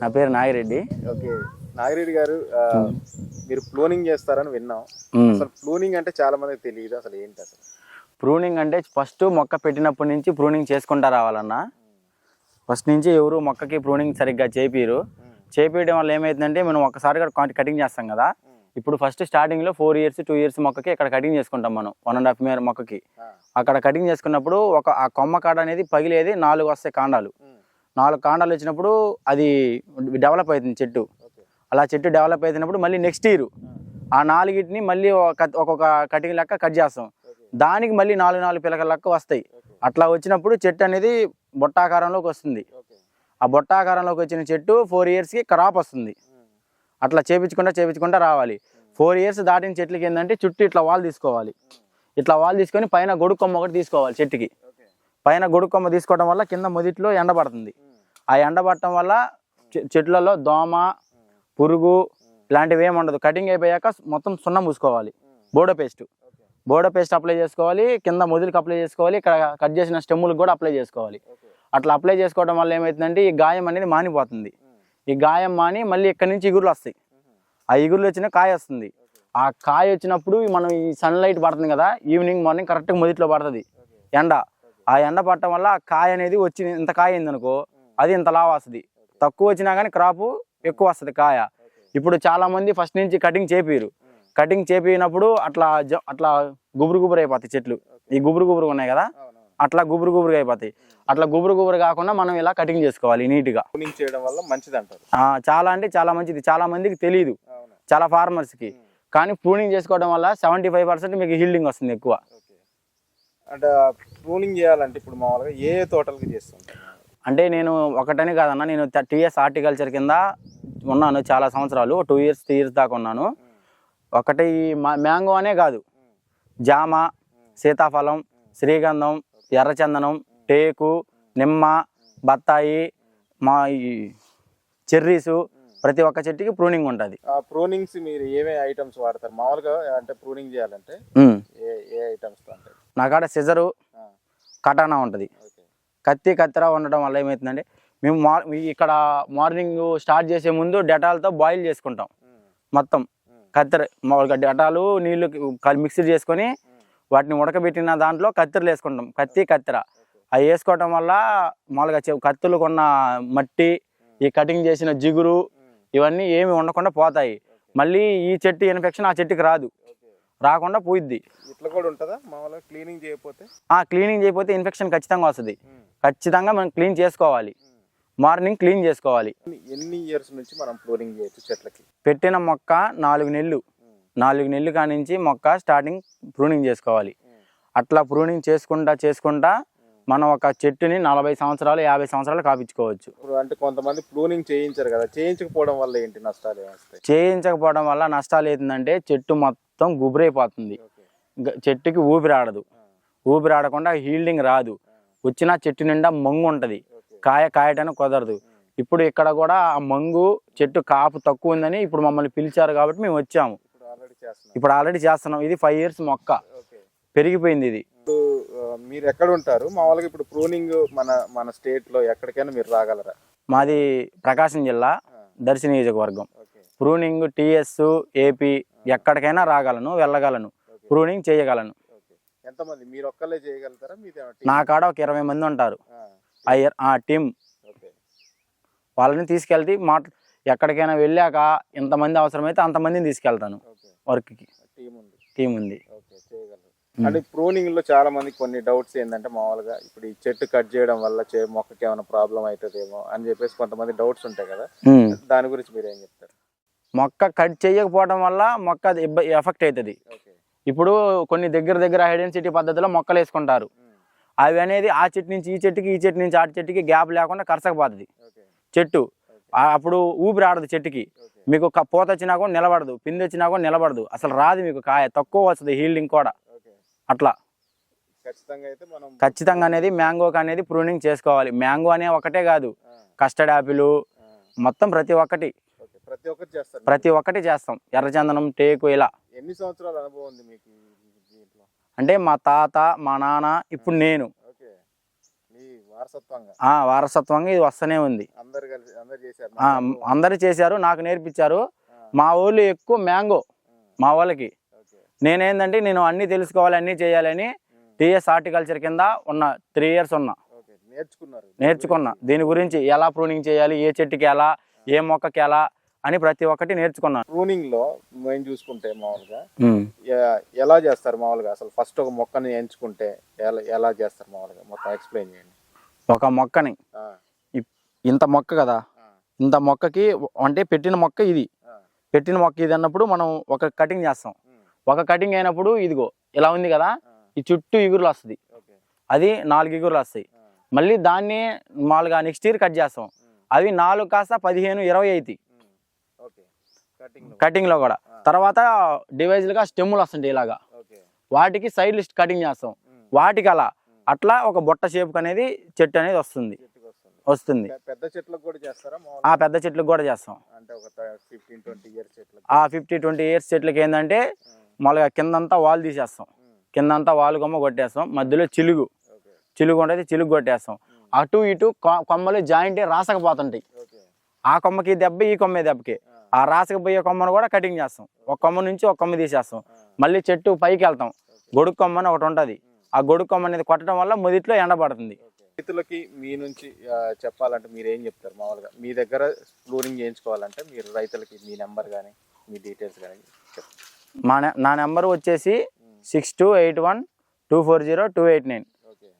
నా పేరు నాగిరెడ్డి. ఓకే. నాగిరెడ్డి గారు మీరు క్లోనింగ్ చేస్తారని విన్నాం. అసలు క్లోనింగ్ అంటే చాలా మందికి తెలియదు అసలు ఏంటి అసలు? ప్రూనింగ్ అంటే ఫస్ట్ మొక్క పెట్టినప్పటి నుంచి ప్రూనింగ్ చేసుకుంటా రావాలన్నా. ఫస్ట్ నుంచి ఎవరు మొక్కకి ప్రూనింగ్ సరిగ్గా చేపిరు చేపించడం వల్ల ఏమైందంటే మనం ఒక్కసారిగా కటింగ్ చేస్తాం కదా. ఇప్పుడు ఫస్ట్ స్టార్టింగ్లో ఫోర్ ఇయర్స్ టూ ఇయర్స్ మొక్కకి ఇక్కడ కటింగ్ చేసుకుంటాం మనం వన్ అండ్ హాఫ్ ఇయర్ మొక్కకి. అక్కడ కటింగ్ చేసుకున్నప్పుడు ఒక ఆ కొమ్మ కాడ అనేది పగిలేది నాలుగు వస్తాయి కాండాలు. నాలుగు కాండాలు వచ్చినప్పుడు అది డెవలప్ అవుతుంది చెట్టు. అలా చెట్టు డెవలప్ అవుతున్నప్పుడు మళ్ళీ నెక్స్ట్ ఇయర్ ఆ నాలుగిటిని మళ్ళీ ఒక- ఒక్కొక్క కటింగ్ లెక్క కట్ చేస్తాం. దానికి మళ్ళీ నాలుగు నాలుగు పిలకల లెక్క వస్తాయి. అట్లా వచ్చినప్పుడు చెట్టు అనేది బొట్టాకారంలోకి వస్తుంది. ఆ బొట్టాకారంలోకి వచ్చిన చెట్టు ఫోర్ ఇయర్స్కి క్రాప్ వస్తుంది. అట్లా చేపించుకుంటా చేపించుకుంటా రావాలి. ఫోర్ ఇయర్స్ దాటిన చెట్లకి ఏంటంటే చుట్టూ ఇట్లా వాల్ తీసుకోవాలి. ఇట్లా వాల్ తీసుకొని పైన గొడుగు కొమ్మ ఒకటి తీసుకోవాలి చెట్టుకి. పైన గొడుకొమ్మ తీసుకోవడం వల్ల కింద మొదట్లో ఎండ పడుతుంది. ఆ ఎండ పడటం వల్ల చె- చెట్లలో దోమ పురుగు ఇలాంటివి ఏమి ఉండదు. కటింగ్ అయిపోయాక మొత్తం సున్నం పూసుకోవాలి. బోడో పేస్ట్. బోడో పేస్ట్ అప్లై చేసుకోవాలి. కింద మొదలుకి అప్లై చేసుకోవాలి. ఇక్కడ కట్ చేసిన స్టెమ్ములకు కూడా అప్లై చేసుకోవాలి. అట్లా అప్లై చేసుకోవడం వల్ల ఏమవుతుందంటే ఈ గాయం అనేది మానిపోతుంది. ఈ గాయం మాని మళ్ళీ ఇక్కడ నుంచి ఇగురులు వస్తాయి. ఆ ఇగురులు వచ్చిన కాయ వస్తుంది. ఆ కాయ వచ్చినప్పుడు మనం ఈ సన్లైట్ పడుతుంది కదా ఈవినింగ్ మార్నింగ్ కరెక్ట్గా మొదట్లో పడుతుంది. ఎండ. ఆ ఎండ పడటం వల్ల ఆ కాయ అనేది వచ్చి ఇంత కాయ అయింది అనుకో అది ఇంత లావు వస్తుంది. తక్కువ వచ్చినా కానీ క్రాపు ఎక్కువ వస్తుంది కాయ. ఇప్పుడు చాలా మంది ఫస్ట్ నుంచి కటింగ్ చేపిరు. కటింగ్ చేపినప్పుడు అట్లా అట్లా గుబురు గుబురు అయిపోతాయి చెట్లు. ఈ గుబురు గుబురు ఉన్నాయి కదా? అట్లా గుబురు గుబురుగా అయిపోతాయి. అట్లా గుబురు గుబురు కాకుండా మనం ఇలా కటింగ్ చేసుకోవాలి నీట్గా. క్లోనింగ్ చేయడం వల్ల మంచిది అంటారు చాలా అంటే చాలా మంచిది. చాలా మందికి తెలియదు చాలా ఫార్మర్స్కి. మ్మ్. కానీ ప్రూనింగ్ చేసుకోవడం వల్ల సెవెంటీ ఫైవ్ పర్సెంట్ మీకు హీల్డింగ్ వస్తుంది ఎక్కువ. అంటే ప్రూనింగ్ చేయాలంటే ఇప్పుడు మామూలుగా ఏ తోటలకి చేస్తుంటారు? అంటే నేను ఒకటని కాదన్న నేను టీఎస్ హార్టికల్చర్ కింద ఉన్నాను చాలా సంవత్సరాలు టూ ఇయర్స్ త్రీ ఇయర్స్ దాకా ఉన్నాను. ఒకటి మా- మ్యాంగో అనే కాదు. జామ సీతాఫలం శ్రీగంధం ఎర్రచందనం టేకు నిమ్మ బత్తాయి మా ఈ చెర్రీసు ప్రతి ఒక్క చెట్టుకి ప్రూనింగ్ ఉంటుంది. ఆ ప్రూనింగ్స్ మీరు ఏమే ఐటమ్స్ వాడతారు? మామూలుగా అంటే ప్రూనింగ్ చేయాలంటే ఏ ఏ ఐటమ్స్ అంటే? నా కాడ సిజరు కటానా ఉంటుంది. కత్తి కత్తెర ఉండడం వల్ల ఏమవుతుందంటే మేము మార్ ఇక్కడ మార్నింగ్ స్టార్ట్ చేసే ముందు డెటాల్తో బాయిల్ చేసుకుంటాం. మొత్తం. కత్తెర మామూలుగా డెటాలు నీళ్ళు కలి మిక్స్ చేసుకొని. వాటిని ఉడకబెట్టిన దాంట్లో కత్తెరలు వేసుకుంటాం. కత్తి కత్తెర. అవి వేసుకోవటం వల్ల మామూలుగా చె- కత్తులు కొన్న మట్టి ఈ కటింగ్ చేసిన జిగురు. ఇవన్నీ ఏమి ఉండకుండా పోతాయి. మళ్ళీ ఈ చెట్టు ఇన్ఫెక్షన్ ఆ చెట్టుకి రాదు. రాకుండా పోయిద్ది. ఇట్లా కూడా ఉంటుందా? మామూలుగా క్లీనింగ్ చేయకపోతే? ఆ క్లీనింగ్ చేయకపోతే ఇన్ఫెక్షన్ ఖచ్చితంగా వస్తుంది. ఖచ్చితంగా మనం క్లీన్ చేసుకోవాలి. మార్నింగ్ క్లీన్ చేసుకోవాలి. ఎన్ని- ఇయర్స్ నుంచి మనం ప్రూనింగ్ చేయొచ్చు చెట్లకి? పెట్టిన మొక్క నాలుగు నెలలు. నాలుగు నెలలు కానించి మొక్క స్టార్టింగ్ ప్రూనింగ్ చేసుకోవాలి. అట్లా ప్రూనింగ్ చేసుకుంటా చేసుకుంటా మనం ఒక చెట్టుని నలభై సంవత్సరాలు యాభై సంవత్సరాలు కాపించుకోవచ్చు. అంటే కొంతమంది ప్రూనింగ్ చేయించారు కదా. చేయించకపోవడం వల్ల ఏంటి నష్టాలు చేయించకపోవడం వల్ల నష్టాలు ఏంటంటే చెట్టు మొత్తం గుబురైపోతుంది. ఓకే. గ- చెట్టుకి ఊపిరాడదు. ఊపిరాడకుండా హీల్డింగ్ రాదు. వచ్చిన చెట్టు నిండా మంగు ఉంటుంది. కాయ కాయటానికి కుదరదు. ఇప్పుడు ఇక్కడ కూడా ఆ మంగు చెట్టు కాపు తక్కువ ఉందని ఇప్పుడు మమ్మల్ని పిలిచారు కాబట్టి మేము వచ్చాము. ఇప్పుడు ఆల్రెడీ చేస్తున్నాం. ఇది ఫైవ్ ఇయర్స్ మొక్క. పెరిగిపోయింది ఇది. మీరు ఎక్కడ ఉంటారు? మామూలుగా ఇప్పుడు ప్రూనింగ్ మన మన స్టేట్లో ఎక్కడికైనా మీరు రాగలరా? మాది ప్రకాశం జిల్లా దర్శి నియోజకవర్గం. ప్రూనింగ్ టిఎస్ ఏపీ ఎక్కడికైనా రాగలను వెళ్ళగలను ప్రూనింగ్ చేయగలను. ఎంతమంది? మీరు ఒక్కళ్ళే చేయగలుగుతారా? మీది నా కాడ ఒక ఇరవై మంది ఉంటారు. ఆ. టీం. వాళ్ళని తీసుకెళ్తే మాట ఎక్కడికైనా వెళ్ళాక ఎంతమంది అవసరమైతే అంతమందిని తీసుకెళ్తాను. వర్క్కి. టీం ఉంది టీం ఉంది ఓకే చేయగలరు. అంటే ప్రూనింగ్లో చాలా మంది కొన్ని డౌట్స్ ఏంటంటే మామూలుగా ఇప్పుడు ఈ చెట్టు కట్ చేయడం వల్ల చే మొక్కకి ఏమైనా ప్రాబ్లం అవుతుందేమో అని చెప్పేసి కొంతమంది డౌట్స్ ఉంటాయి కదా. దాని గురించి మీరు ఏం చెప్తారు? మొక్క కట్ చేయకపోవడం వల్ల మొక్క ఎఫెక్ట్ అవుతుంది ఇప్పుడు కొన్ని దగ్గర దగ్గర హైడెన్సిటీ పద్ధతిలో మొక్కలు వేసుకుంటారు. అవి అనేది ఆ చెట్టు నుంచి ఈ చెట్టుకి ఈ చెట్టు నుంచి ఆ చెట్టుకి గ్యాప్ లేకుండా కరసకపోతుంది. చెట్టు. అప్పుడు ఊపిరి ఆడదు చెట్టుకి. మీకు ఒక పూత వచ్చినా కూడా నిలబడదు. పిండి వచ్చినా కూడా నిలబడదు. అసలు రాదు మీకు కాయ. తక్కువ వస్తుంది హీల్డింగ్ కూడా. అట్లా. ఖచ్చితంగా అయితే మనం ఖచ్చితంగా అనేది మ్యాంగోకి అనేది ప్రూనింగ్ చేసుకోవాలి. మ్యాంగో అనే ఒకటే కాదు. కస్టర్డ్ యాపిల్ మొత్తం ప్రతి ఒక్కటి. ప్రతి ఒక్కటి చేస్తారు. ప్రతి ఒక్కటి చేస్తాం. ఎర్రచందనం టేకు ఇలా. ఎన్ని సంవత్సరాల అనుభవం ఉంది మీకు దీంట్లో? అంటే మా తాత మా నాన్న ఇప్పుడు నేను. ఓకే. మీ వారసత్వంగా. ఆ వారసత్వంగా ఇది వస్తూనే ఉంది. అందరు కలిసి అందరు చేశారు. ఆ, అందరూ చేశారు నాకు నేర్పించారు. మా ఊళ్ళు ఎక్కువ మ్యాంగో మా వాళ్ళకి. ఓకే. నేనేందంటే నేను అన్నీ తెలుసుకోవాలి అన్నీ చేయాలని టీఎస్ హార్టికల్చర్ కింద ఉన్న త్రీ ఇయర్స్ ఉన్నా. ఓకే. నేర్చుకున్నారు. నేర్చుకున్నా. దీని గురించి ఎలా ప్రూనింగ్ చేయాలి ఏ చెట్టుకి ఎలా ఏ మొక్కకి ఎలా అని ప్రతి ఒక్కటి నేర్చుకున్నాను. ప్రూనింగ్లో మేము చూసుకుంటే మామూలుగా ఎలా చేస్తారు మామూలుగా? అసలు ఫస్ట్ ఒక మొక్కని ఎంచుకుంటే ఎలా ఎలా చేస్తారు మామూలుగా? మొత్తం ఎక్స్ప్లెయిన్ చేయండి. ఒక మొక్కని. ఇంత మొక్క కదా? ఇంత మొక్కకి అంటే పెట్టిన మొక్క ఇది. పెట్టిన మొక్క ఇది అన్నప్పుడు మనం ఒక కటింగ్ చేస్తాం. ఒక కటింగ్ అయినప్పుడు ఇదిగో ఇలా ఉంది కదా? ఈ చుట్టూ ఇగురులు వస్తుంది. అది నాలుగు ఇగురులు వస్తాయి. మళ్ళీ దాన్ని మామూలుగా నెక్స్ట్ ఇయర్ కట్ చేస్తాం. అవి నాలుగు కాస్త పదిహేను ఇరవై అవుతాయి కటింగ్లో కూడా. తర్వాత డివైజ్లుగా స్టెమ్ములు వస్తుంటాయి ఇలాగా. వాటికి సైడ్ లిస్ట్ కటింగ్ చేస్తాం. వాటికి అలా. అట్లా ఒక బుట్ట షేప్ అనేది చెట్టు అనేది వస్తుంది. వస్తుంది. పెద్ద చెట్లకు కూడా చేస్తారా ఆ పెద్ద చెట్లకు కూడా చేస్తాం. అంటే ఒక ఫిఫ్టీన్ ట్వంటీ ఇయర్స్ చెట్లకు. ఆ ఫిఫ్టీ ట్వంటీ ఇయర్స్ చెట్లకి ఏంటంటే మామూలుగా కిందంతా వాల్ తీసేస్తాం. కిందంతా వాలు కొమ్మ కొట్టేస్తాం. మధ్యలో చిలుగు. చిలుగు ఉంటుంది చిలుగు కొట్టేస్తాం. అటు ఇటు కొమ్మలు జాయింట్ రాసకపోతుంటాయి. ఆ కొమ్మకి దెబ్బ ఈ కొమ్మ దెబ్బకి. ఆ, ఆ రాసకపోయే కొమ్మను కూడా కటింగ్ చేస్తాం. ఒక కొమ్మ నుంచి ఒక కొమ్మ తీసేస్తాం. మళ్ళీ చెట్టు పైకి వెళ్తాం. గొడుగు కొమ్మ అని ఒకటి ఉంటుంది. ఆ గొడుగు కొమ్మ అనేది కొట్టడం వల్ల మొదట్లో ఎండబడుతుంది. రైతులకి మీ నుంచి చెప్పాలంటే మీరు ఏం చెప్తారు? మామూలుగా మీ దగ్గర ఫ్లూరింగ్ చేయించుకోవాలంటే మీరు రైతులకి మీ నెంబర్ కానీ మీ డీటెయిల్స్ కానీ మా నె- నెంబర్ వచ్చేసి six two eight one two four zero two eight nine.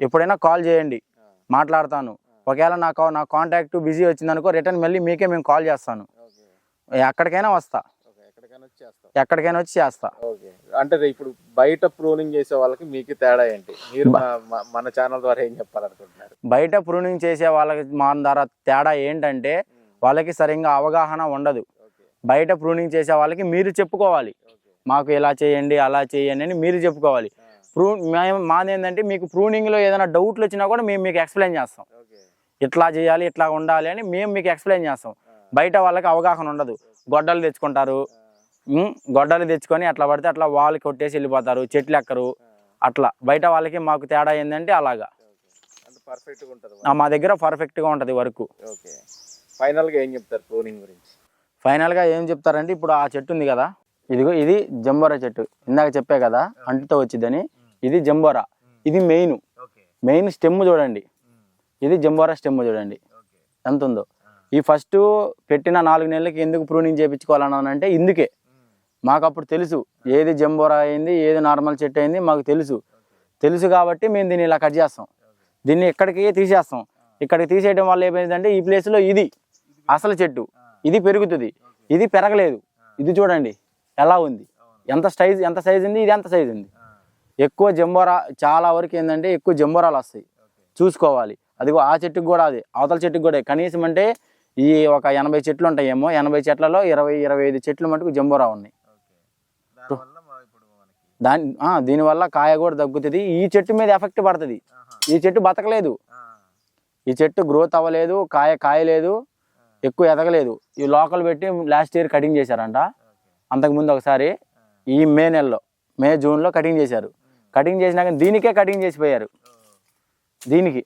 ఎప్పుడైనా కాల్ చేయండి. మాట్లాడతాను. ఒకవేళ నాకు నా కాంటాక్ట్ బిజీ వచ్చిందనుకో రిటర్న్ మళ్ళీ మీకే మేము కాల్ చేస్తాను. ఎక్కడికైనా వస్తా. ఎక్కడికైనా వచ్చి చేస్తాం. అంటే ఇప్పుడు బయట ప్రూనింగ్ చేసే వాళ్ళకి మీకు తేడా ఏంటి? మీరు మన ఛానల్ ద్వారా ఏం చెప్పాలనుకుంటున్నారు? బయట ప్రూనింగ్ చేసే వాళ్ళకి మా ద్వారా తేడా ఏంటంటే వాళ్ళకి సరిగ్గా అవగాహన ఉండదు. బయట ప్రూనింగ్ చేసే వాళ్ళకి మీరు చెప్పుకోవాలి. మాకు ఇలా చేయండి అలా చేయండి అని మీరు చెప్పుకోవాలి. ప్రూ మాది ఏంటంటే మీకు ప్రూనింగ్లో ఏదైనా డౌట్లు వచ్చినా కూడా మేము మీకు ఎక్స్ప్లెయిన్ చేస్తాం. ఇట్లా చేయాలి ఇట్లా ఉండాలి అని మేము మీకు ఎక్స్ప్లెయిన్ చేస్తాం. బయట వాళ్ళకి అవగాహన ఉండదు. గొడ్డలు తెచ్చుకుంటారు. గొడ్డలు తెచ్చుకొని అట్లా పడితే అట్లా వాళ్ళు కొట్టేసి వెళ్ళిపోతారు చెట్లు ఎక్కరు. అట్లా. బయట వాళ్ళకి మాకు తేడా ఏంటంటే అలాగా. మా దగ్గర పర్ఫెక్ట్గా ఉంటుంది వర్క్. ఓకే. ఫైనల్గా ఏం చెప్తారు ప్రూనింగ్ గురించి? ఫైనల్గా ఏం చెప్తారంటే ఇప్పుడు ఆ చెట్టు ఉంది కదా. ఇదిగో ఇది జంబోరా చెట్టు. ఇందాక చెప్పే కదా అంటుతో వచ్చిందని ఇది జంబోరా. ఇది మెయిన్. మెయిన్ స్టెమ్ చూడండి. ఇది జంబోరా స్టెమ్ చూడండి. ఎంత ఉందో ఈ ఫస్ట్ పెట్టిన నాలుగు నెలలకి ఎందుకు ప్రూనింగ్ చేయించుకోవాలని అంటే ఇందుకే. మాకు అప్పుడు తెలుసు ఏది జంబోరా అయింది ఏది నార్మల్ చెట్టు అయింది మాకు తెలుసు. తెలుసు కాబట్టి మేము దీన్ని ఇలా కట్ చేస్తాం. దీన్ని ఇక్కడికి తీసేస్తాం. ఇక్కడికి తీసేయడం వల్ల ఏమైందంటే ఈ ప్లేస్లో ఇది అసలు చెట్టు. ఇది పెరుగుతుంది. ఇది పెరగలేదు. ఇది చూడండి ఎలా ఉంది? ఎంత సైజ్ ఎంత సైజ్ ఉంది? ఇది ఎంత సైజ్ ఉంది? ఎక్కువ జంబోరా చాలా వరకు ఏంటంటే ఎక్కువ జంబోరాలు వస్తాయి. చూసుకోవాలి. అదిగో ఆ చెట్టుకు కూడా అది అవతల చెట్టుకు కూడా కనీసం అంటే ఈ ఒక ఎనభై చెట్లు ఉంటాయేమో ఎనభై చెట్లలో ఇరవై ఇరవై ఐదు చెట్లు మటుకు జంబోరా ఉన్నాయి. దాని దీనివల్ల కాయ కూడా తగ్గుతుంది. ఈ చెట్టు మీద ఎఫెక్ట్ పడుతుంది. ఈ చెట్టు బతకలేదు. ఈ చెట్టు గ్రోత్ అవ్వలేదు కాయ కాయలేదు ఎక్కువ ఎదగలేదు. ఈ లోకల్ పెట్టి లాస్ట్ ఇయర్ కటింగ్ చేశారంట. అంతకుముందు ఒకసారి ఈ మే నెలలో మే జూన్లో కటింగ్ చేశారు. కటింగ్ చేసినాక దీనికే కటింగ్ చేసిపోయారు దీనికి.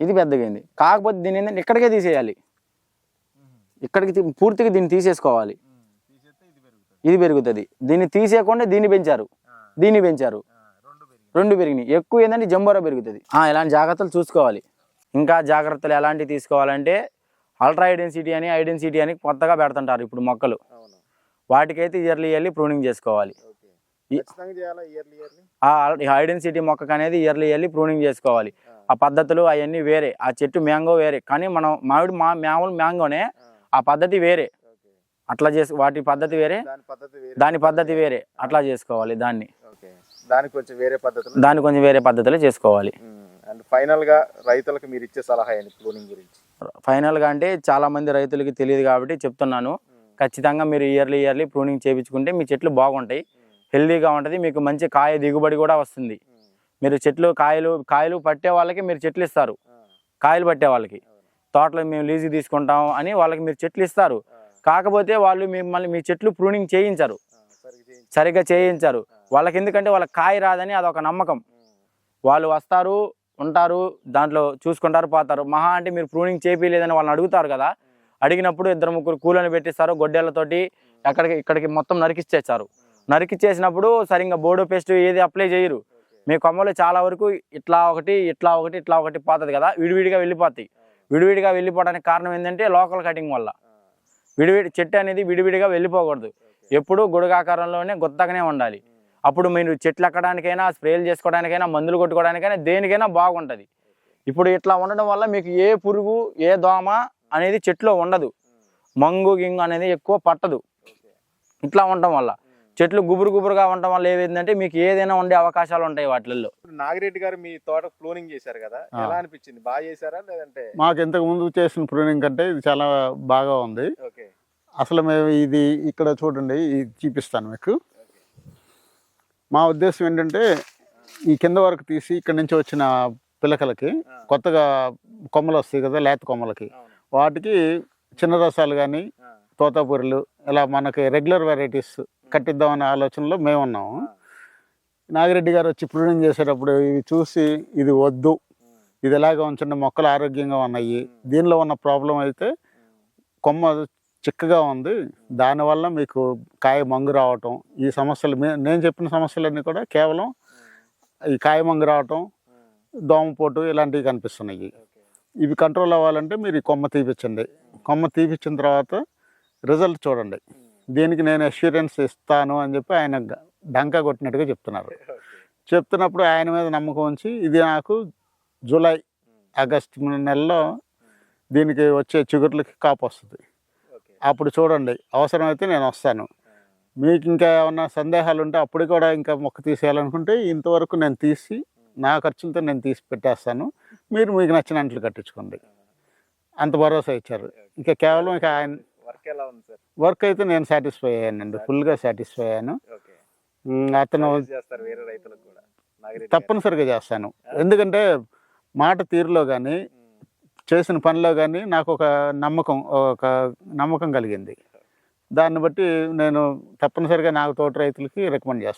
ఇది పెద్దగైంది. కాకపోతే దీని ఏంటంటే ఇక్కడికే తీసేయాలి. ఇక్కడికి పూర్తిగా దీన్ని తీసేసుకోవాలి. ఇది పెరుగుతుంది. దీన్ని తీసేయకుండా దీన్ని పెంచారు. దీన్ని పెంచారు. రెండు పెరిగినాయి. ఎక్కువ ఏంటంటే జంబోరా పెరుగుతుంది. ఇలాంటి జాగ్రత్తలు చూసుకోవాలి. ఇంకా జాగ్రత్తలు ఎలాంటివి తీసుకోవాలంటే అల్ట్రా ఐడెన్సిటీ అని ఐడెన్సిటీ అని కొత్తగా పెడుతుంటారు ఇప్పుడు మొక్కలు. వాటికైతే ఇయర్లీ ఇయర్లీ ప్రూనింగ్ చేసుకోవాలి. ఐడెన్సిటీ మొక్కకు అనేది ఇయర్లీ ఇయర్లీ? ప్రూనింగ్ చేసుకోవాలి. ఆ పద్ధతులు అవన్నీ వేరే. ఆ చెట్టు మ్యాంగో వేరే. కానీ మనం మామిడి మా మామూలు మ్యాంగోనే ఆ. పద్ధతి వేరే. అట్లా చేసి వాటి పద్ధతి వేరే. దాని పద్ధతి వేరే. దాని అట్లా చేసుకోవాలి దాన్ని. ఓకే. దానికి కొంచెం వేరే పద్ధతులు. దాన్ని కొంచెం వేరే పద్ధతిలో చేసుకోవాలి. అండ్ ఫైనల్గా రైతులకు మీరు ఇచ్చే సలహా ఏంటి క్లూనింగ్ గురించి? ఫైనల్గా అంటే చాలా మంది రైతులకి తెలియదు కాబట్టి చెప్తున్నాను. ఖచ్చితంగా మీరు ఇయర్లీ ఇయర్లీ ప్రూనింగ్ చేయించుకుంటే మీ చెట్లు బాగుంటాయి. హెల్దీగా ఉంటుంది. మీకు మంచి కాయ దిగుబడి కూడా వస్తుంది. మీరు చెట్లు కాయలు కాయలు పట్టే వాళ్ళకి మీరు చెట్లు ఇస్తారు. కాయలు పట్టే వాళ్ళకి. తోటలో మేము లీజుకి తీసుకుంటాం అని వాళ్ళకి మీరు చెట్లు ఇస్తారు. కాకపోతే వాళ్ళు మిమ్మల్ని మీ చెట్లు ప్రూనింగ్ చేయించరు. సరిగ్గా చేయించి సరిగ్గా చేయించరు. వాళ్ళకి ఎందుకంటే వాళ్ళకి కాయ రాదని అదొక నమ్మకం. వాళ్ళు వస్తారు ఉంటారు దాంట్లో చూసుకుంటారు పోతారు. మహా అంటే మీరు ప్రూనింగ్ చేపిలేదని వాళ్ళని అడుగుతారు కదా. అడిగినప్పుడు ఇద్దరు ముగ్గురు కూలని పెట్టిస్తారు గొడ్డేళ్ళతోటి ఎక్కడికి ఇక్కడికి మొత్తం నరికిచ్చేస్తారు. నరికిచ్చేసినప్పుడు సరిగ్గా బోర్డో పేస్ట్ ఏది అప్లై చేయరు. మీ కొమ్మలు చాలా వరకు ఇట్లా ఒకటి ఇట్లా ఒకటి ఇట్లా ఒకటి పోతుంది కదా విడివిడిగా వెళ్ళిపోతాయి. విడివిడిగా వెళ్ళిపోవడానికి కారణం ఏంటంటే లోకల్ కటింగ్ వల్ల. విడివిడి చెట్టు అనేది విడివిడిగా వెళ్ళిపోకూడదు. ఎప్పుడూ గుడగాకారంలోనే గుత్తగానే ఉండాలి. అప్పుడు మీరు చెట్లు ఎక్కడానికైనా స్ప్రేలు చేసుకోవడానికైనా మందులు కొట్టుకోవడానికైనా దేనికైనా బాగుంటుంది. ఇప్పుడు ఇట్లా ఉండడం వల్ల మీకు ఏ పురుగు ఏ దోమ అనేది చెట్లో ఉండదు. మంగు గింగు అనేది ఎక్కువ పట్టదు. ఇట్లా ఉండటం వల్ల. చెట్లు గుబురు గుబురుగా ఉండటం వల్ల ఏమైందంటే మీకు ఏదైనా ఉండే అవకాశాలు ఉంటాయి వాటిల్లో. నాగిరెడ్డి గారు మీ తోట క్లోనింగ్ చేశారు కదా. ఎలా అనిపించింది? బాగా చేశారా లేదంటే? మాకు ఇంతకు ముందు చేసిన ప్రూనింగ్ కంటే ఇది చాలా బాగా ఉంది. ఓకే. అసలు మేము ఇది ఇక్కడ చూడండి ఇది చూపిస్తాను మీకు. మా ఉద్దేశం ఏంటంటే ఈ కింద వరకు తీసి ఇక్కడ నుంచి వచ్చిన పిలకలకి కొత్తగా కొమ్మలు వస్తాయి కదా లేత కొమ్మలకి. వాటికి చిన్న రసాలు కానీ తోతాపూరిలు ఇలా మనకి రెగ్యులర్ వెరైటీస్ కట్టిద్దామనే ఆలోచనలో మేము ఉన్నాము. నాగిరెడ్డి గారు వచ్చి ప్రూనింగ్ చేసేటప్పుడు ఇవి చూసి ఇది వద్దు ఇది ఎలాగ ఉంచండి మొక్కలు ఆరోగ్యంగా ఉన్నాయి. దీనిలో ఉన్న ప్రాబ్లం అయితే కొమ్మ చిక్కగా ఉంది. దానివల్ల మీకు కాయ మంగు రావటం ఈ సమస్యలు నేను చెప్పిన సమస్యలన్నీ కూడా కేవలం ఈ కాయ మంగు రావటం దోమపోటు ఇలాంటివి కనిపిస్తున్నాయి. ఇవి కంట్రోల్ అవ్వాలంటే మీరు ఈ కొమ్మ తీపిచ్చండి. కొమ్మ తీపిచ్చిన తర్వాత రిజల్ట్ చూడండి. దీనికి నేను అష్యూరెన్స్ ఇస్తాను అని చెప్పి ఆయన డంకా కొట్టినట్టుగా చెప్తున్నారు. చెప్తున్నప్పుడు ఆయన మీద నమ్మకం ఉంచి ఇది నాకు జూలై ఆగస్ట్ నెలలో దీనికి వచ్చే చిగుర్లకి కాపు వస్తుంది. అప్పుడు చూడండి అవసరమైతే నేను వస్తాను. మీకు ఇంకా ఏమన్నా సందేహాలు ఉంటే అప్పుడు కూడా ఇంకా మొక్క తీసేయాలనుకుంటే ఇంతవరకు నేను తీసి నా ఖర్చులతో నేను తీసి పెట్టేస్తాను. మీరు మీకు నచ్చినట్లు కట్టించుకోండి. అంత భరోసా ఇచ్చారు. ఇంకా కేవలం ఇక ఆయన వర్క్ ఎలా ఉంది సార్? వర్క్ అయితే నేను సాటిస్ఫై అయ్యానండి. ఫుల్గా సాటిస్ఫై అయ్యాను. అతను Suggest చేస్తారు వేరే రైతులకు కూడా. నాగిరెడ్డి గారు. తప్పనిసరిగా చేస్తాను ఎందుకంటే మాట తీరులో కానీ చేసిన పనిలో కానీ నాకు ఒక నమ్మకం ఒక నమ్మకం కలిగింది. దాన్ని బట్టి నేను తప్పనిసరిగా నాకు తోట రైతులకి రికమెండ్ చేస్తాను.